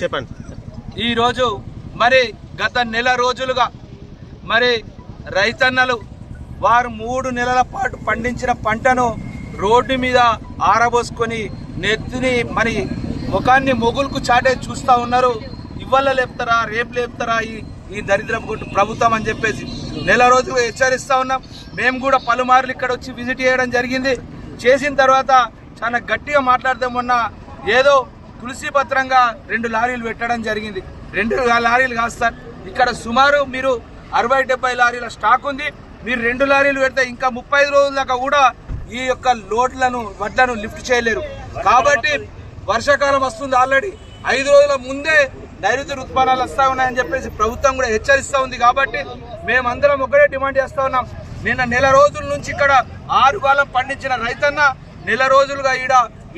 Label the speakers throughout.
Speaker 1: చెప్పండి.
Speaker 2: ఈరోజు మరి గత నెల రోజులుగా మరి రైతన్నలు వారు మూడు నెలల పాటు పండించిన పంటను రోడ్డు మీద ఆరబోసుకొని నెత్తిని మరి ముఖాన్ని మొగులకు చాటే చూస్తూ ఉన్నారు. ఇవాళ లేపుతారా రేపు లేపుతారా ఈ ఈ దరిద్రం కొట్టు ప్రభుత్వం అని చెప్పేసి నెల రోజులు హెచ్చరిస్తూ ఉన్నాం. మేము కూడా పలుమార్లు ఇక్కడ వచ్చి విజిట్ చేయడం జరిగింది. చేసిన తర్వాత చాలా గట్టిగా మాట్లాడదాం ఏదో తులసి పత్రంగా రెండు లారీలు పెట్టడం జరిగింది. రెండు లారీలు కాదు సార్. ఇక్కడ సుమారు మీరు అరవై డెబ్బై లారీల స్టాక్ ఉంది. మీరు రెండు లారీలు పెడితే ఇంకా ముప్పై ఐదు రోజుల దాకా కూడా ఈ యొక్క లోడ్లను వడ్లను లిఫ్ట్ చేయలేరు. కాబట్టి వర్షాకాలం వస్తుంది ఆల్రెడీ. ఐదు రోజుల ముందే నైరుతి ఋతుపానాలు వస్తా ఉన్నాయని చెప్పేసి ప్రభుత్వం కూడా హెచ్చరిస్తూ ఉంది కాబట్టి మేమందరం ఒకటే డిమాండ్ చేస్తూ ఉన్నాం. నిన్న నెల రోజుల నుంచి ఇక్కడ ఆరు కాలం పండించిన రైతన్న నెల రోజులుగా ఈడ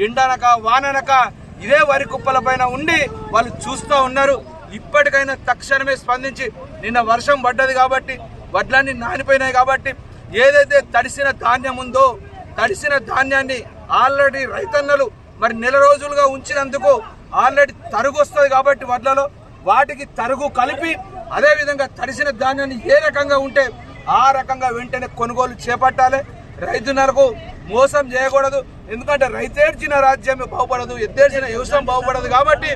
Speaker 2: ఎండనక వాననక ఇదే వరి కుప్పల పైన ఉండి వాళ్ళు చూస్తూ ఉన్నారు. ఇప్పటికైనా తక్షణమే స్పందించి నిన్న వర్షం పడ్డది కాబట్టి వడ్లన్నీ నానిపోయినాయి కాబట్టి ఏదైతే తడిసిన ధాన్యం ఉందో తడిసిన ధాన్యాన్ని ఆల్రెడీ రైతన్నలు మరి నెల రోజులుగా ఉంచినందుకు ఆల్రెడీ తరుగు వస్తుంది కాబట్టి వడ్లలో వాటికి తరుగు కలిపి అదేవిధంగా తడిసిన ధాన్యాన్ని ఏ రకంగా ఉంటే ఆ రకంగా వెంటనే కొనుగోలు చేపట్టాలి. రైతులకు మోసం చేయకూడదు. ఎందుకంటే రైతేడ్చిన రాజ్యం బాగుపడదు ఎద్దేడ్చిన వ్యవసాయం బాగుపడదు కాబట్టి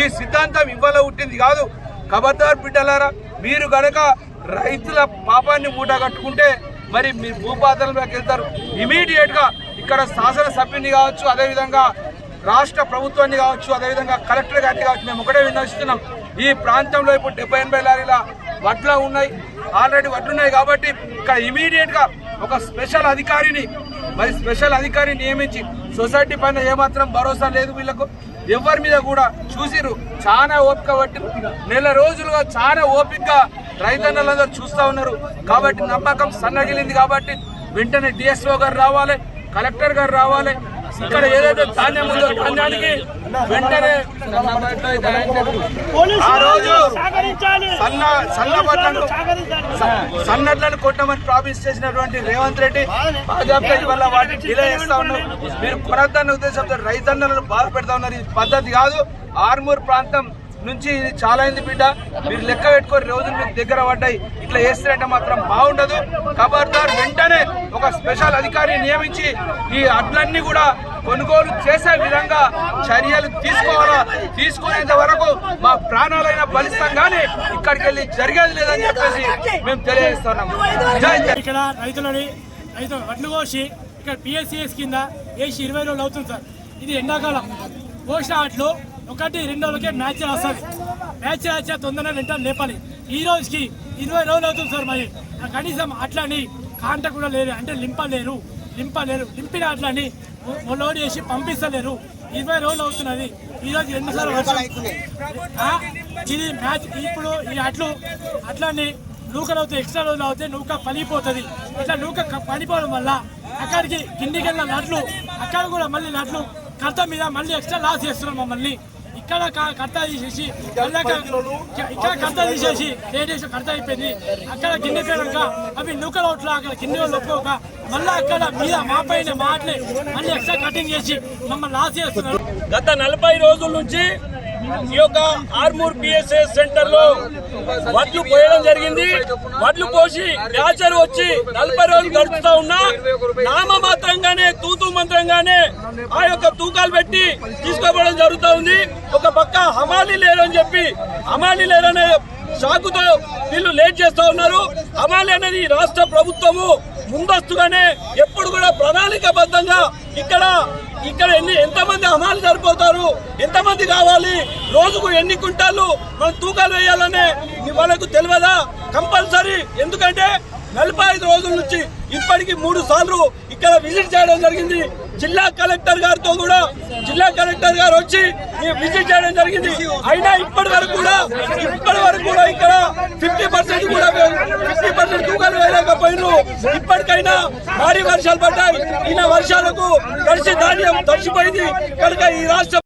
Speaker 2: ఈ సిద్ధాంతం ఇవ్వాల పుట్టింది కాదు. కబర్దార్ బిడ్డలారా మీరు కనుక రైతుల పాపాన్ని మూట కట్టుకుంటే మరి మీరు భూపాతలంలోకి వెళ్తారు. ఇమీడియట్గా ఇక్కడ ఇక్కడ శాసనసభ్యుని కావచ్చు అదేవిధంగా రాష్ట్ర ప్రభుత్వాన్ని కావచ్చు అదేవిధంగా కలెక్టర్ గారిని కావచ్చు మేము ఒకటే విన్నవిస్తున్నాం. ఈ ప్రాంతంలో ఇప్పుడు డెబ్బై ఎనభై లారీల వడ్లు ఉన్నాయి. ఆల్రెడీ వడ్లు ఉన్నాయి కాబట్టి ఇక్కడ ఇమీడియట్గా ఒక స్పెషల్ అధికారిని మరి స్పెషల్ అధికారిని నియమించి సొసైటీ పైన ఏమాత్రం భరోసా లేదు వీళ్ళకు. ఎవరి మీద కూడా చూసిరు చాలా ఓపిక పట్టి నెల రోజులుగా చాలా ఓపికగా రైతన్నలందరూ చూస్తా ఉన్నారు. కాబట్టి నమ్మకం సన్నగిలింది కాబట్టి వెంటనే డిఎస్ఓ గారు రావాలి కలెక్టర్ గారు రావాలి. ఇక్కడ ఏదైతే ధాన్యం ఉందో ధాన్యానికి వెంటనే ఆ రోజు సన్న సన్న సన్నట్లను కొట్టమని ప్రామిస్ చేసినటువంటి రేవంత్ రెడ్డి భాజపా వల్ల వాటిని డిలే చేస్తా ఉన్నారు. మీరు కొనద్దన్న ఉద్దేశంతో రైతన్నలను బాధ పెడతా ఉన్నారు. ఇది పద్ధతి కాదు. ఆర్మూర్ ప్రాంతం నుంచి చాలా అయింది బిడ్డ. మీరు లెక్క పెట్టుకొని రోజులు మీకు దగ్గర పడ్డాయి. ఇట్లా చేస్తారంటే మాత్రం బాగుండదు. ఖబర్దార్ వెంటనే ఒక స్పెషల్ అధికారిని నియమించి ఈ అడ్లన్నీ కూడా కొనుగోలు చేసే విధంగా చర్యలు తీసుకోవాలా? తీసుకునేంత వరకు మా ప్రాణాలైన బలిస్తాం కానీ ఇక్కడికి వెళ్ళి జరిగేది లేదని చెప్పేసి మేము తెలియజేస్తున్నాం.
Speaker 3: ఇక్కడ రైతులని రైతు వడ్లు కోసి ఇక్కడ పిఎస్సిఎస్ కింద వేసి ఇరవై రోజులు అవుతుంది సార్. ఇది ఎండాకాలం. కోసిన వాటిలో ఒకటి రెండు రోజులకే మ్యాచ్ వస్తుంది మ్యాచ్ వచ్చే తొందరగా వెంటనే లేపాలి. ఈ రోజుకి ఇరవై రోజులు అవుతుంది సార్ మరి. కనీసం అట్లని కాంట కూడా లేదు. అంటే లింపలేరు లింపలేరు లింపిన అట్లని లోడ్ చేసి పంపిస్తలేరు. ఇరవై రోజులు అవుతున్నది. ఈ రోజు ఎన్నిసార్లు వర్షం? ఇది మ్యాచ్ ఇప్పుడు ఈ అట్లు అట్లని నూకలు అవుతాయి. ఎక్స్ట్రా రోజులు అవుతాయి. నూక పలిపోతుంది ఇట్లా నూక పడిపోవడం వల్ల అక్కడికి కిందికి వెళ్ళిన నట్లు అక్కడ కూడా మళ్ళీ నట్లు కర్త మీద మళ్ళీ ఎక్స్ట్రా లాస్ చేస్తున్నాం మమ్మల్ని. ఇక్కడ క- కర్త తీసేసి ఇక్కడ కర్త తీసేసి రేడియేషన్ కర్త అయిపోయింది. అక్కడ కింద పోయినాక అవి నూకలు అవుట్లా అక్కడ కింది వాళ్ళు ఒప్పుకోక మళ్ళీ అక్కడ మీద మా పైన మాటలే మళ్ళీ ఎక్స్ట్రా కటింగ్ చేసి మమ్మల్ని లాస్ చేస్తున్నారు.
Speaker 2: గత నలభై రోజుల నుంచి ఈ యొక్క ఆర్మూర్ పిఎస్ఎస్ సెంటర్లో వడ్లు పోయడం జరిగింది. వడ్లు పోసి వ్యాచరు వచ్చి నలభై రోజులు గడుపుతా ఉన్నా నామమాత్రంగానే తూతూ మంత్రంగానే ఆ యొక్క తూకాలు పెట్టి తీసుకోవడం జరుగుతూ ఉంది. ఒక పక్క హమాలి లేరని చెప్పి హమాలి లేరనే షాకుతో వీళ్ళు లేట్ చేస్తూ ఉన్నారు. హమాలి అనేది రాష్ట్ర ప్రభుత్వము ముందస్తుగానే ఎప్పుడు కూడా ప్రణాళికబద్ధంగా ఇక్కడ
Speaker 4: ఇక్కడ ఎన్ని ఎంతమంది అమాలు సరిపోతారు? ఎంతమంది కావాలి? రోజుకు ఎన్ని క్వింటాలు మనం తూకాలు వేయాలనే వాళ్ళకు తెలియదా? కంపల్సరీ. ఎందుకంటే నలభై ఐదు రోజుల నుంచి ఇప్పటికి మూడు సార్లు ఇక్కడ విజిట్ చేయడం జరిగింది. జిల్లా కలెక్టర్ గారితో కూడా జిల్లా కలెక్టర్ గారు వచ్చి ఈ విజిట్ చేయడం జరిగింది. అయినా ఇప్పటి వరకు కూడా ఇప్పటి వరకు కూడా ఇక్కడ ఫిఫ్టీ పర్సెంట్ కూడా ఫిఫ్టీ పర్సెంట్ తూకాలు వేయలేకపోయినారు. ఇప్పటికైనా భారీ వర్షాలు పడ్డాయి. ఈయన వర్షాలకు తడిసి ధాన్యం తడిసిపోయింది. కనుక ఈ రాష్ట్ర